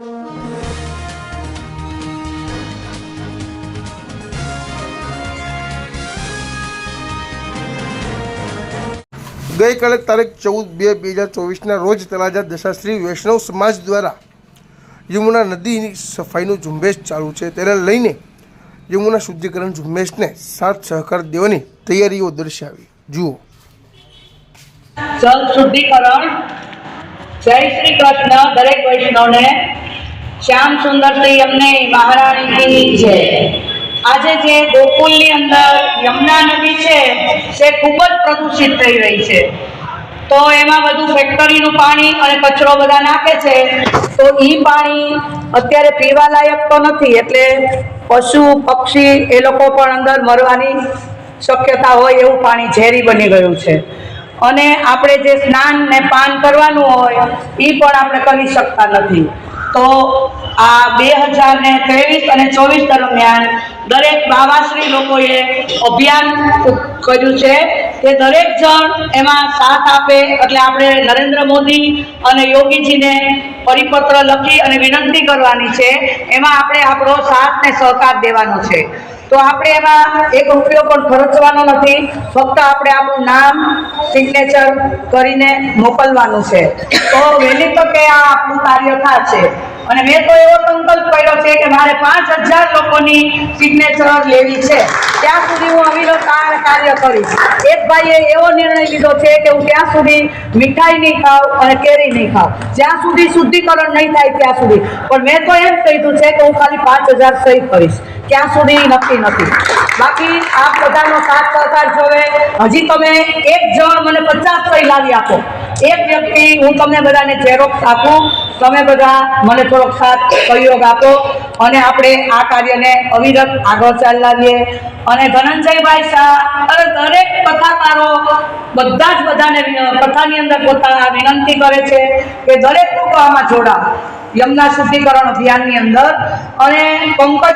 ગઈકાલે તારીખ ચૌદ બે બે હજાર ચોવીસના રોજ તળાજા દશાશ્રી વૈષ્ણવ સમાજ દ્વારા યમુના નદીની સફાઈનું ઝુંબેશ ચાલુ છે. તેને લઈને યમુના શુદ્ધિકરણ ઝુંબેશને સાથ સહકાર દેવાની તૈયારીઓ દર્શાવી. જુઓ. જલ શુદ્ધિકરણ. જય શ્રી કૃષ્ણ, દરેક વૈષ્ણવને. શ્યામ સુંદરથી અમને મહારાણીની છે. આજે જે ગોકુલની અંદર યમુના નદી છે, તે ખૂબ જ પ્રદૂષિત થઈ રહી છે. તો એમાં બધું ફેક્ટરીનું પાણી અને કચરો બધા નાખે છે. તો એ પાણી અત્યારે પીવા લાયક તો નથી, એટલે પશુ, પક્ષી એ લોકો પણ અંદર મરવાની શક્યતા હોય એવું પાણી ઝેરી બની ગયું છે. અને આપણે જે સ્નાન ને પાન કરવાનું હોય એ પણ આપણે કરી શકતા નથી. તો આ બે હજાર ને ત્રેવીસ અને ચોવીસ દરમિયાન દરેક બાવાશ્રી લોકોએ અભિયાન કર્યું છે કે દરેક જણ એમાં સાથ આપે એટલે આપણે નરેન્દ્ર મોદી અને યોગીજીને પરિપત્ર લખી અને વિનંતી કરવાની છે. એમાં આપણે આપણો સાથ ને સહકાર દેવાનો છે. તો આપણે એમાં એક રૂપિયો પણ ખર્ચવાનો નથી. ફક્ત આપણે આપણું નામ સિગ્નેચર કરીને મોકલવાનું છે. તો વહેલી તકે આ આપણું કાર્ય થશે અને મેં તો એવો સંકલ્પ કર્યો છે કે મારે પાંચ હજાર લોકોની સિગ્નેચર લેવી છે. ત્યાં સુધી હું અવિરત આ કાર્ય કરીશ. એક ભાઈએ એવો નિર્ણય લીધો છે કે હું ત્યાં સુધી મીઠાઈ નહીં ખાઉં અને કેરી નહીં ખાઉં. જ્યાં સુધી શુદ્ધિકરણ નહીં થાય ત્યાં સુધી. પણ મેં તો એમ કીધું છે કે હું ખાલી પાંચ હજાર સહી કરીશ. ત્યાં સુધી નક્કી નથી. બાકી આપ બધાનો સાથ સહકાર જોવે. હજી તમે એક જણ મને પચાસ સહી લાવી આપો. એક વ્યક્તિ હું તમને બધાને ઝેરોક્સ આપું. તમે બધા મને થોડોક સાથ સહયોગ આપો અને આપણે આ કાર્યને અવિરત આગળ ચાલાવીએ અને ધનંજયભાઈ શાહ અને દરેક કથાકારો બધા જ બધાને કથાની અંદર પોતાના વિનંતી કરે છે કે દરેક લોકો આમાં જોડાવ. યમુના શુદ્ધિકરણ અભિયાનની અંદર અને પંકજ